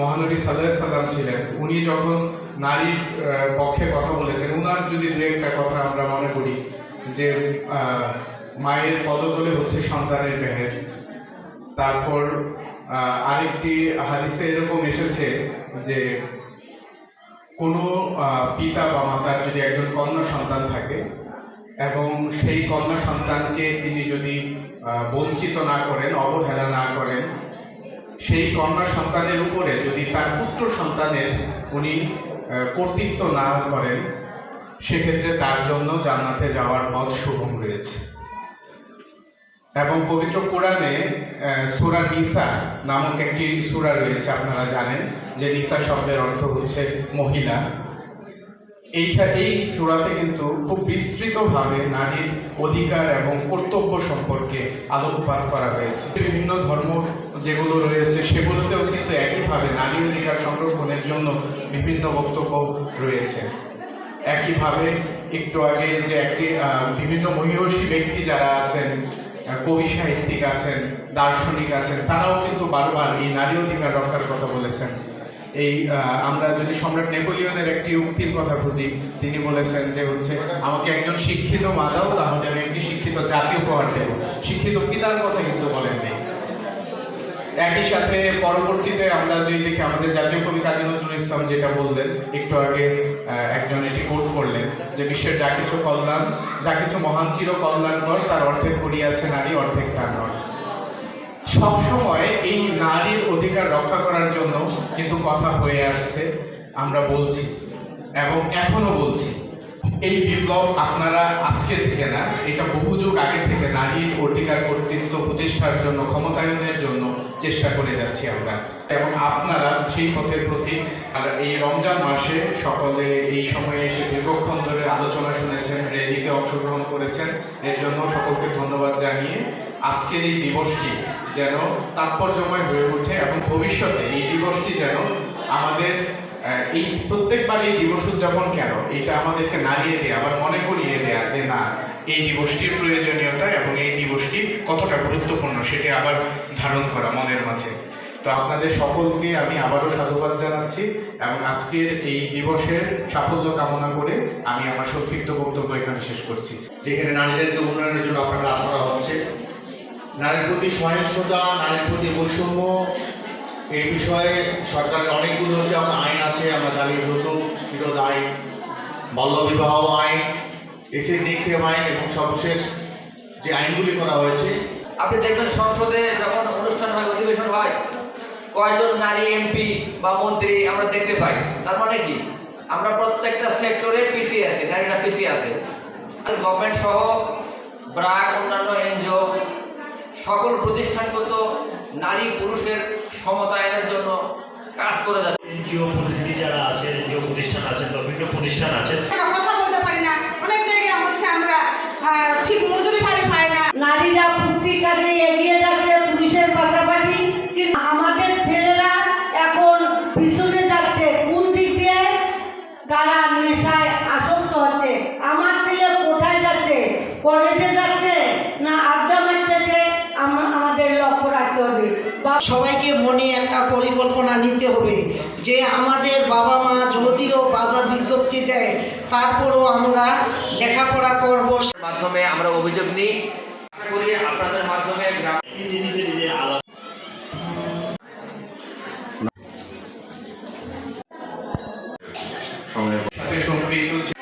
মহানবী সাল্লাহ সাল্লাম ছিলেন, উনি যখন নারীর পক্ষে কথা বলেছেন, উনার যদি দু একটা কথা আমরা মনে করি, যে মায়ের পদতলে হচ্ছে সন্তানের বেহেস তারপর আরেকটি হাদিসে এরকম এসেছে যে, কোনো পিতা বা মাতার যদি একজন কন্যা সন্তান থাকে, এবং সেই কন্যা সন্তানকে তিনি যদি বঞ্চিত না করেন, অবহেলা না করেন সেই কন্যা সন্তানের উপরে যদি তার পুত্র সন্তানের উনি কর্তৃত্ব না করেন, সেক্ষেত্রে তার জন্য জান্নাতে যাওয়ার পথ সুগম রয়েছে। এবং পবিত্র কোরআনে সুরা নিসা নামক একটি সুরা রয়েছে, আপনারা জানেন, যে নিসা শব্দের অর্থ হচ্ছে মহিলা। এইখা এই সূরাতে কিন্তু খুব বিস্তৃতভাবে নারীর অধিকার এবং কর্তব্য সম্পর্কে আলোকপাত করা হয়েছে। বিভিন্ন ধর্ম যেগুলো রয়েছে, সেগুলোতেও কিন্তু একইভাবে নারী অধিকার সংরক্ষণের জন্য বিভিন্ন বক্তব্য রয়েছে। একইভাবে একটু আগে যে একটি বিভিন্ন মহিষী ব্যক্তি যারা আছেন কবি সাহিত্যিক আছেন, দার্শনিক আছেন, তারাও কিন্তু বারবার এই নারী অধিকার রক্ষার কথা বলেছেন। এই আমরা যদি সম্রাট নেপোলিয়নের একটি উক্তির কথা বুঝি, তিনি বলেছেন যে হচ্ছে, আমাকে একজন শিক্ষিত মা দাও, তাহলে আমি একটি শিক্ষিত জাতি উপহার দেব। শিক্ষিত পিতার কথা কিন্তু বলেন নেই। একই সাথে পরবর্তীতে আমরা যদি দেখি, আমাদের জাতীয় কবি কাজী নজরুল ইসলাম যেটা বললেন, একটু আগে একজন এটি কোট করলেন, যে বিশ্বের যা কিছু কল্যাণ, যা কিছু মহান চির কল্যাণকর তার অর্ধেক করিয়াছে নারী, অর্ধেক তার নয়। সবসময় এই নারীর অধিকার রক্ষা করার জন্য কিন্তু কথা হয়ে আসছে, আমরা বলছি এবং এখনও বলছি। এই বিপ্লব আপনারা আজকে থেকে না, এটা বহু যুগ আগে থেকে নারীর অধিকার কর্তৃত্ব প্রতিষ্ঠার জন্য, ক্ষমতায়নের জন্য চেষ্টা করে যাচ্ছি আমরা। এবং আপনারা সেই পথের প্রতি, আর এই রমজান মাসে সকলে এই সময়ে এসে দীর্ঘক্ষণ ধরে আলোচনা শুনেছেন, র্যালিতে অংশগ্রহণ করেছেন, এর জন্য সকলকে ধন্যবাদ জানিয়ে আজকের এই দিবসটি যেন তাৎপর্যময় হয়ে ওঠে এবং ভবিষ্যতে এই দিবসটি যেন আমাদের এই প্রত্যেকবার এই দিবস উদযাপন কেন? এটা আমাদেরকে নাড়িয়ে দেয়, আবার মনে করিয়ে দেয়া যে না, এই দিবসটির প্রয়োজনীয়তা এবং এই দিবসটি কতটা গুরুত্বপূর্ণ সেটি আবার ধারণ করা মনের মাঝে। তো আপনাদের সকলকে আমি আবারও সাধুবাদ জানাচ্ছি এবং আজকের এই দিবসের সাফল্য কামনা করে আমি আমার সংক্ষিপ্ত বক্তব্য এখানে শেষ করছি। যেখানে নারীদেরকে উন্নয়নের জন্য আপনার কাজ করা হচ্ছে। নারীর প্রতি সহিংসতা, নারীর প্রতি বৈষম্য এই বিষয়ে সরকারের অনেকগুলো যেমন আইন আছে, আমরা জানি যৌতুক বিরোধ আইন বাল্যবিবাহ আইন এসিড নিক্ষেপ আইন এবং সর্বশেষ যে আইনগুলি করা হয়েছে। আপনি দেখবেন সংসদে যখন অনুষ্ঠান হয়, অধিবেশন হয়, কয়জন নারী এমপি বা মন্ত্রী আমরা দেখতে পাই। তার মানে কি? আমরা প্রত্যেকটা সেক্টরে পিছিয়ে আছি, নারীরা পিছিয়ে আছে। গভর্নমেন্ট সহ ব্রাক, অন্যান্য এনজিও, সকল প্রতিষ্ঠানগত নারী, পুরুষের সমতায়নের জন্য কাজ করে যাচ্ছে। এনজিও প্রতিনিধি যারা আছেন এনজিও প্রতিষ্ঠান আছেন বা বিভিন্ন প্রতিষ্ঠান আছেন বা সবাইকে মনে একটা পরিকল্পনা নিতে হবে যে আমাদের বাবা মা যদিও বাধা বিজ্ঞপ্তি দেয় তারপরেও আমরা লেখাপড়া করব। মাধ্যমে আমরা অভিযোগ নিই। করি আপনাদের মাধ্যমে গ্রাম সম্পৃক্ত